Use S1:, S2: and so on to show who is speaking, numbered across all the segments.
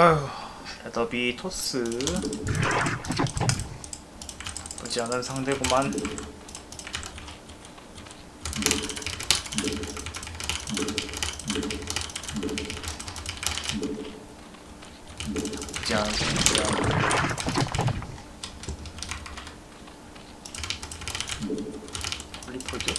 S1: 아휴, 레더비 토스. 나쁘지 않은 상대구만. 나쁘지 않은 상대야. 리포드?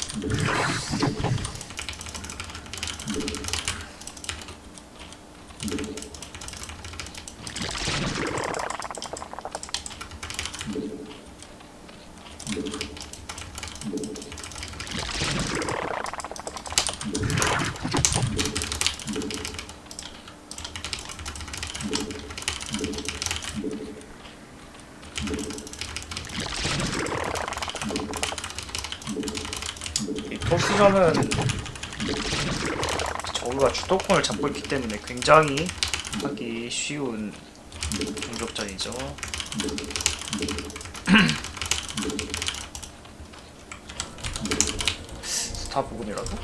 S1: 이 토스전은 저우가 주도권을 잡고 있기 때문에 굉장히 하기 쉬운 종족전이죠. 스타 부분이라도?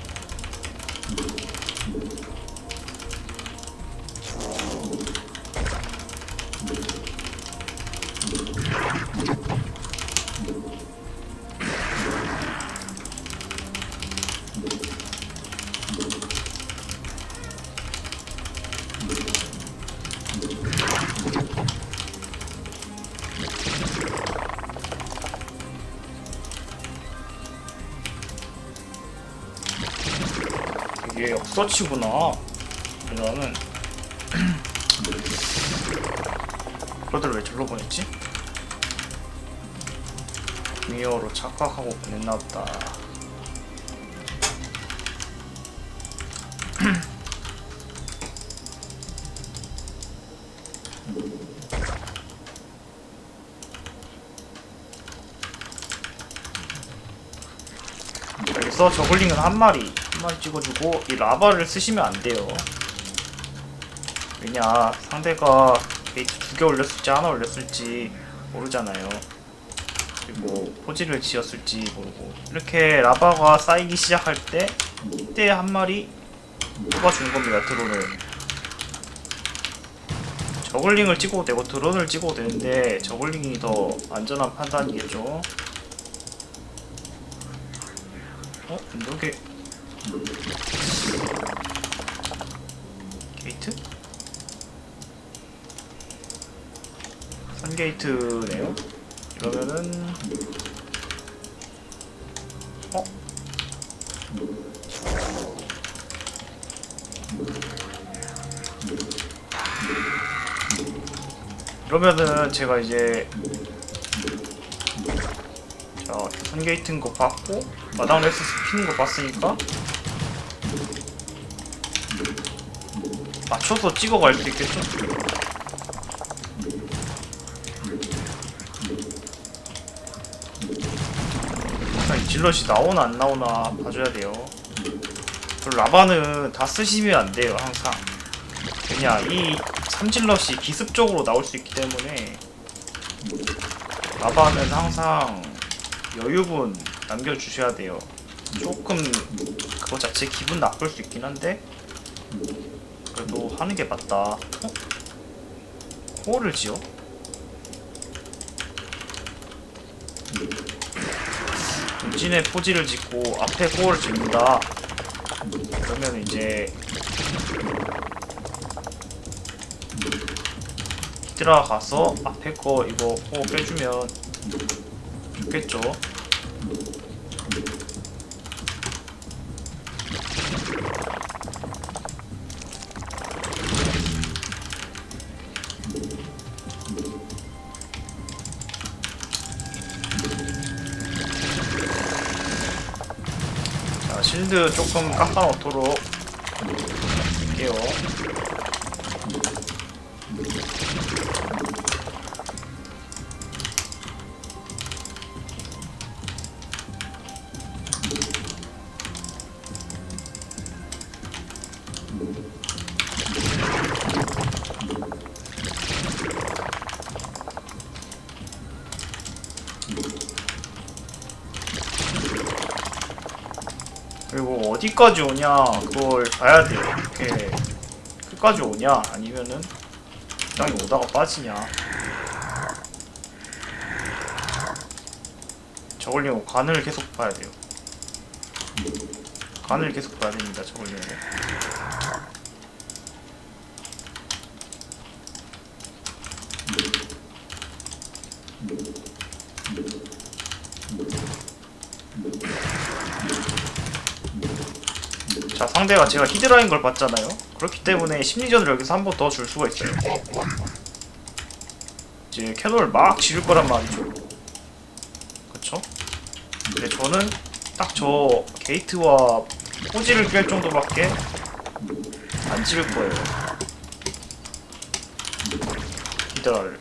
S1: 이게 역서치구나. 나는 그러들 왜 절로 보냈지? 미어로 착각하고 보냈나 보다. 여기서 저글링은 한 마리, 한 마리 찍어주고 이 라바를 쓰시면 안 돼요. 왜냐 상대가 게이트 두 개 올렸을지 하나 올렸을지 모르잖아요. 그리고 포지를 지었을지 모르고 이렇게 라바가 쌓이기 시작할 때 이때 한 마리 뽑아주는 겁니다 드론을. 저글링을 찍어도 되고 드론을 찍어도 되는데 저글링이 더 안전한 판단이겠죠. 어? 이게 게이트? 선 게이트네요. 이러면은 어? 이러면은 제가 이제 자, 선게이트인 거 봤고 마당 레스 피는 거 봤으니까 맞춰서 찍어갈 수 있겠죠? 아니, 질럿이 나오나 안 나오나 봐줘야 돼요. 그리고 라바는 다 쓰시면 안 돼요, 항상. 왜냐, 이 삼질럿이 기습적으로 나올 수 있기 때문에 라바는 항상 여유분 남겨주셔야 돼요. 조금 그거 자체 기분 나쁠 수 있긴 한데 하는 게 맞다. 어? 코어를 지어? 전진의 포지를 짓고 앞에 코어를 짓는다. 그러면 이제 들어가서 앞에 거 이거 코어 빼주면 좋겠죠. 실드 조금 깎아놓도록 할게요. 그리고 어디까지 오냐 그걸 봐야 돼요. 이렇게 끝까지 오냐 아니면은 땅이 오다가 빠지냐. 저걸링은 간을 계속 봐야 돼요. 간을 계속 봐야 됩니다 저걸링은 자 상대가 제가 히드라인 걸 봤잖아요. 그렇기 때문에 심리전을 여기서 한 번 더 줄 수가 있어요 이제 캐논을 막 지를 거란 말이죠. 그쵸? 근데 저는 딱 저 게이트와 포지를 깰 정도밖에 안 지을 거예요. 히드라를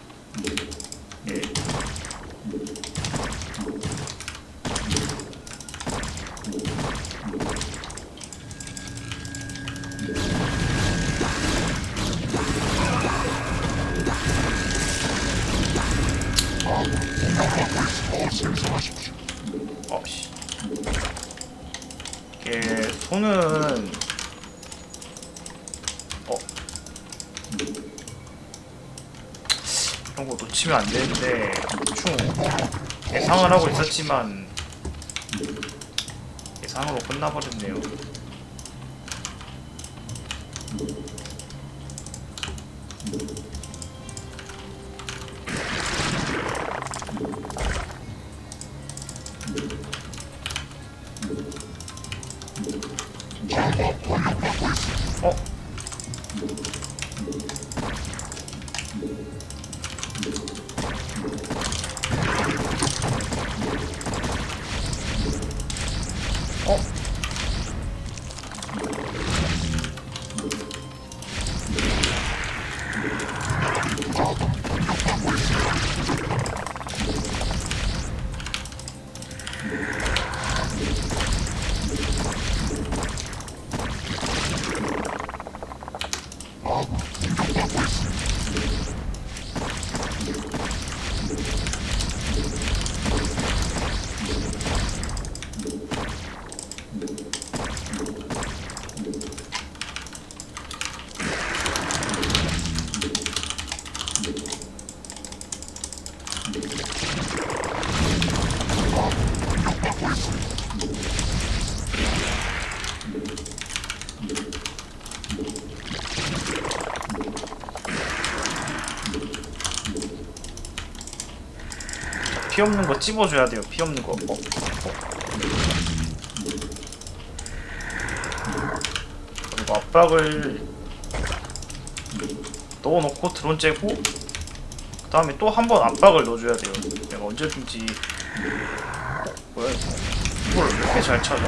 S1: 손은 어. 이런 거 놓치면 안 되는데 대충 예상을 하고 있었지만 예상으로 끝나버렸네요 피 없는 거 찝어줘야 돼요. 피 없는 거. 어? 어? 그리고 압박을 넣어놓고 드론 째고 그 다음에 또 한 번 압박을 넣어줘야 돼요. 내가 언제든지 어, 뭐야 이걸 왜 이렇게 잘 찾아?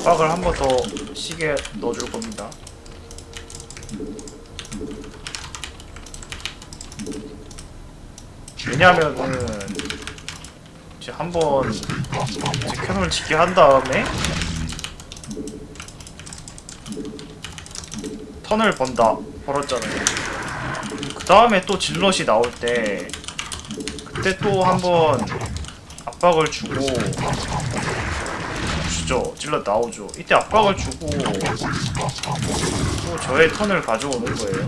S1: 압박을 한 번 더 시게 넣어줄 겁니다. 왜냐면은 이제 한번 이제 캐논을 짓게 한 다음에 턴을 번다 벌었잖아요. 그 다음에 또 질럿이 나올 때 그때 또 한번 압박을 주고 주죠. 질럿 나오죠. 이때 압박을 주고 또 저의 턴을 가져오는 거예요.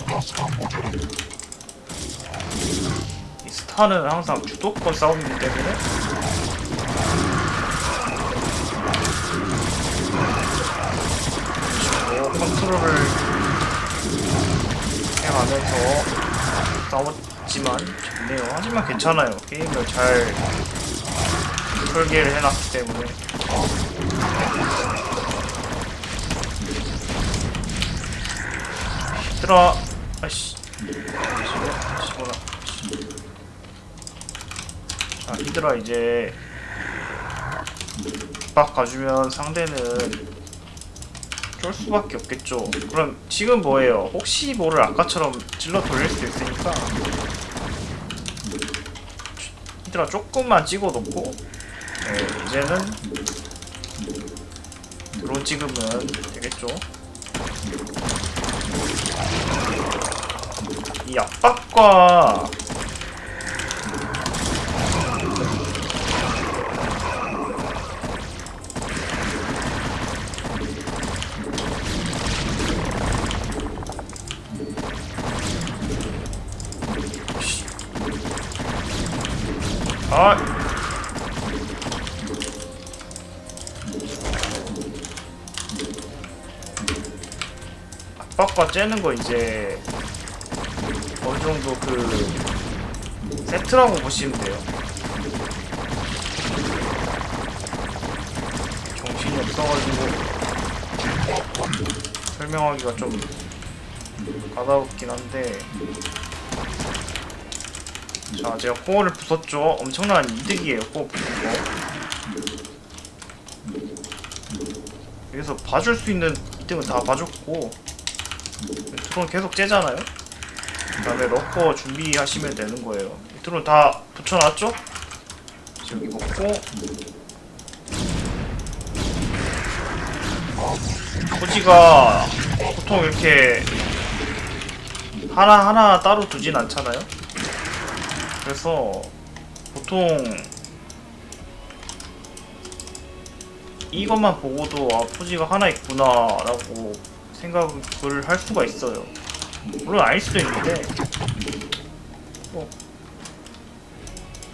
S1: 이 스타는 항상 주도권 싸움이기 때문에. 어, 컨트롤을 해가면서 싸웠지만 좋네요. 하지만 괜찮아요. 게임을 잘 설계를 해놨기 때문에. 얘들아 아씨. 시보라 자 히드라 이제 빡 가주면 상대는 쫄 수밖에 없겠죠. 그럼 지금 뭐예요? 혹시 모를 아까처럼 질러 돌릴 수도 있으니까 히드라 조금만 찍어 놓고 네, 이제는 드론 찍으면 되겠죠. 이 압박과 압박과 째는 거 이제 어느 정도 그 세트라고 보시면 돼요. 정신이 없어가지고 설명하기가 좀 까다롭긴 한데. 자 제가 코어를 부쉈죠. 엄청난 이득이에요 코어 부순 거 여기서 봐줄 수 있는 이득은 다 봐줬고 드론 계속 째잖아요. 그 다음에 러커 준비하시면 되는 거예요. 드론 다 붙여놨죠? 이제 여기 먹고. 토지가 보통 이렇게 하나하나 따로 두진 않잖아요. 그래서 보통 이것만 보고도 아 포지가 하나 있구나 라고 생각을 할 수가 있어요. 물론 아닐 수도 있는데. 뭐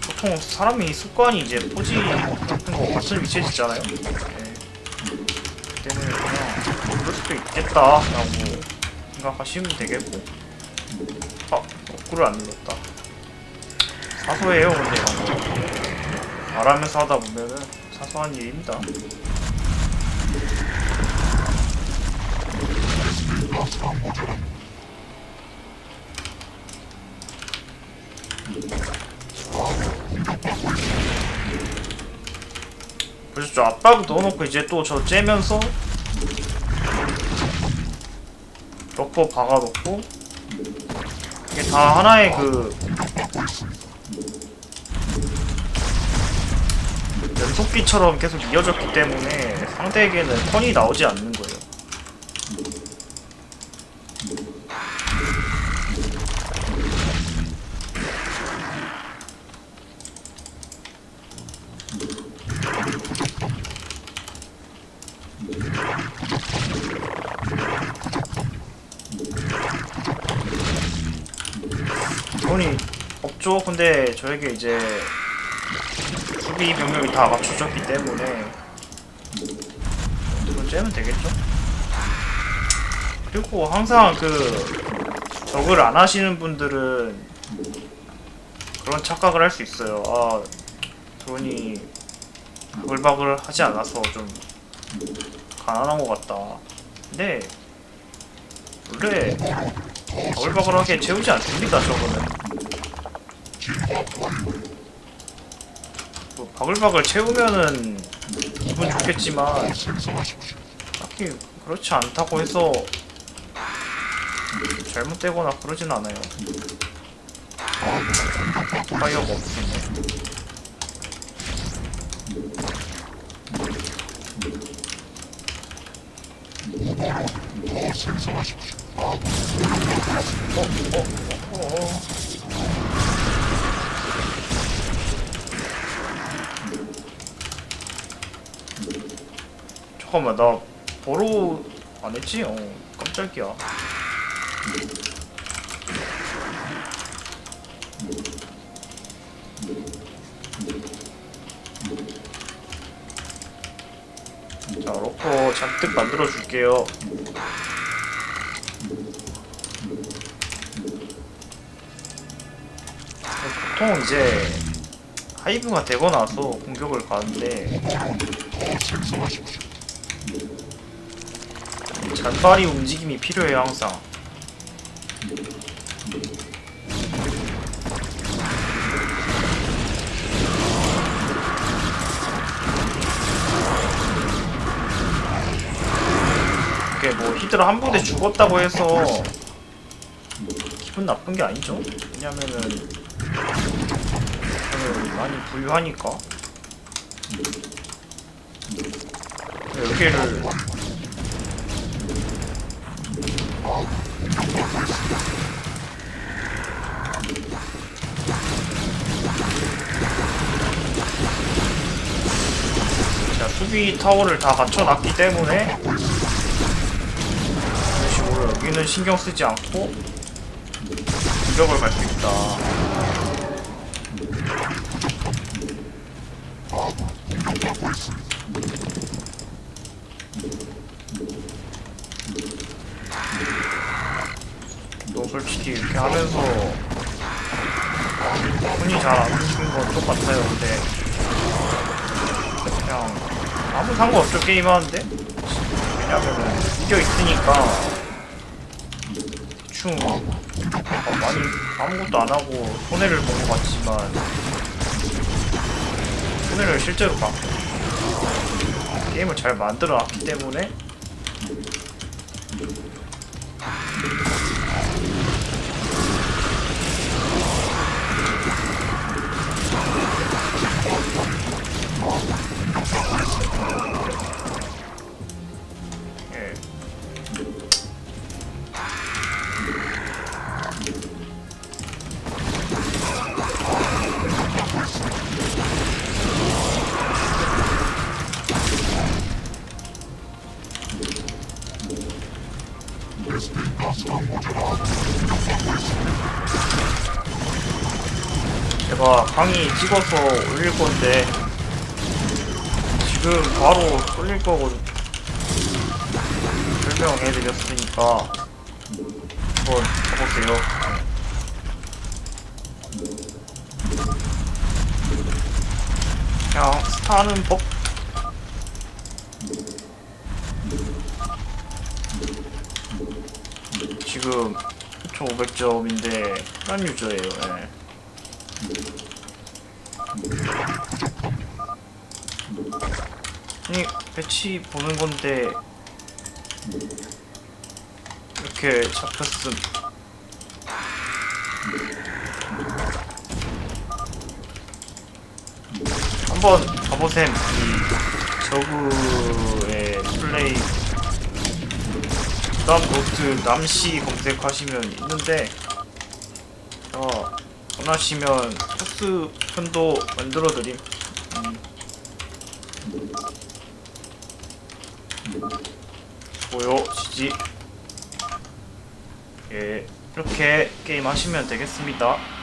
S1: 보통 사람이 습관이 이제 포지 같은 거 같은 위치에 있잖아요. 네. 때문에 그냥 그럴 수도 있겠다 라고 생각하시면 되겠고. 아 거꾸로 안 눌렀다. 사소해요 근데. 거 말하면서 하다 보면은 사소한 일입니다 보셨죠? 압박 넣어놓고 이제 또 저 째면서 러퍼 박아놓고 이게 다 하나의 그 연속기처럼 계속 이어졌기 때문에 상대에게는 턴이 나오지 않는 거예요. 돈이 없죠. 근데 저에게 이제 수비 병력이 다 맞춰졌기 때문에 이건 째면 되겠죠. 그리고 항상 그 적을 안 하시는 분들은 그런 착각을 할 수 있어요. 아 드론이 바글바글 하지 않아서 좀 가난한 것 같다. 근데 원래 바글바글하게 채우지 않습니다. 저거는. 뭐 바글바글 채우면은 기분 좋겠지만 딱히 그렇지 않다고 해서 잘못되거나 그러진 않아요. 파이어가 없으네. 어, 어, 어, 어. 잠깐만 나 버로 안 했지? 어 깜짝이야 자 로커 잔뜩 만들어 줄게요 보통 이제 하이브가 되고 나서 공격을 가는데 잔발이 움직임이 필요해요 항상. 이게 뭐 히드라 한 부대 죽었다고 해서 기분 나쁜 게 아니죠? 왜냐면은 많이 부유하니까. 여기를 수비 타워를 다 갖춰놨기 때문에 이런 식으로 여기는 신경 쓰지 않고 공격을 갈 수 있다. 너 솔직히 이렇게 하면서 손이 잘안 움직이는 건 똑같아요 근데 아무 상관없죠. 게임 하는데? 왜냐면은 이겨 있으니까. 대충 어, 많이 아무것도 안 하고 손해를 본 것 같지만 손해를 실제로 봐. 게임을 잘 만들어 놨기 때문에 강의 찍어서 올릴 건데 지금 바로 올릴 거거든. 설명해드렸으니까 한번 가보세요. 그냥 스타는 법 지금 9,500점인데 한 유저예요. 예. 아니 배치 보는 건데 이렇게 잡혔음. 한번 가보셈. 이 저그의 플레이. 부담 노트 남시 검색하시면 있는데 어 원하시면 포스 편도 만들어 드림 지지 예. 이렇게 게임 하시면 되겠습니다